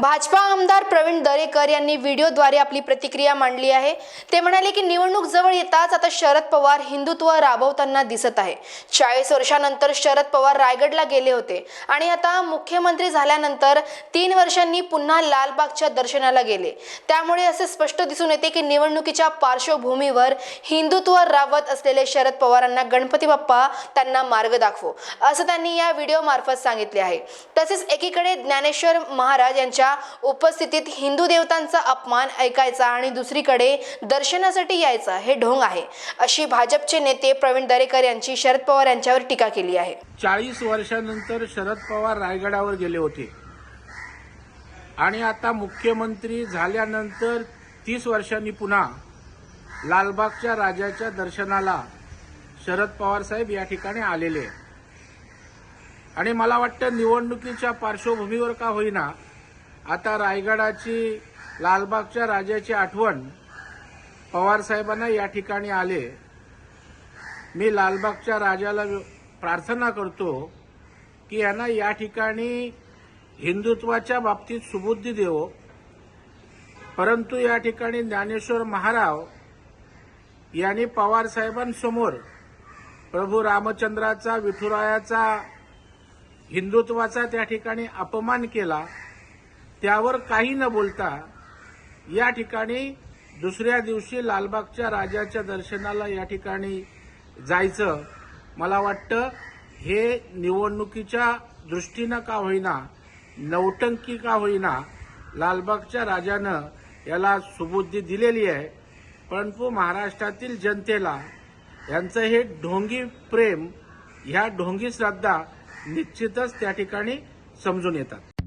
भाजपा आमदार प्रवीण दरेकर यांनी व्हिडिओद्वारे आपली प्रतिक्रिया मांडली आहे. ते म्हणाले की निवडणूक जवळ येताच आता शरद पवार हिंदुत्व राबवताना दिसत आहे. चाळीस वर्षानंतर शरद पवार रायगडला गेले होते आणि आता मुख्यमंत्री झाल्यानंतर तीन वर्षांनी पुन्हा लालबागच्या दर्शनाला गेले. त्यामुळे असे स्पष्ट दिसून येते की निवडणुकीच्या पार्श्वभूमीवर हिंदुत्व राबवत असलेले शरद पवारांना गणपती बाप्पा त्यांना मार्ग दाखवो असं त्यांनी या व्हिडिओ मार्फत सांगितले आहे. तसेच एकीकडे ज्ञानेश्वर महाराज यांच्या उपस्थितीत हिंदू देवतांचा अपमान ऐकायचा आणि दुसरीकडे दर्शनासाठी यायचा हे ढोंग आहे. अशी भाजपचे नेते प्रवीण दरेकर यांची शरद पवार यांच्यावर टीका केली आहे. चाळीस वर्षानंतर शरद पवार रायगडावर गेले होते. आणि आता मुख्यमंत्री झाल्यानंतर तीस वर्षांनी पुन्हा लालबागच्या राजाच्या दर्शनाला शरद पवार साहेब या ठिकाणी आलेले. आणि मला वाटतं निवडणुकीच्या पार्श्वभूमीवर का होईना आता रायगडाची लालबागच्या राजाची आठवण पवारसाहेबांना या ठिकाणी आले. मी लालबागच्या राजाला प्रार्थना करतो की यांना या ठिकाणी हिंदुत्वाच्या बाबतीत सुबुद्धी देवो. परंतु या ठिकाणी ज्ञानेश्वर महाराव यांनी पवारसाहेबांसमोर प्रभू रामचंद्राचा विठुरायाचा हिंदुत्वाचा त्या ठिकाणी अपमान केला. त्यावर काही न बोलता या ठिकाणी दुसऱ्या दिवशी लालबागच्या राजाच्या दर्शनाला या ठिकाणी जायचं मला वाटतं हे निवडणुकीच्या दृष्टीनं का होईना नौटंकी का होईना लालबागच्या राजानं याला सुबुद्धी दिलेली आहे. परंतु महाराष्ट्रातील जनतेला यांचं हे ढोंगी प्रेम ह्या ढोंगी श्रद्धा निश्चितच त्या ठिकाणी समजून येतात.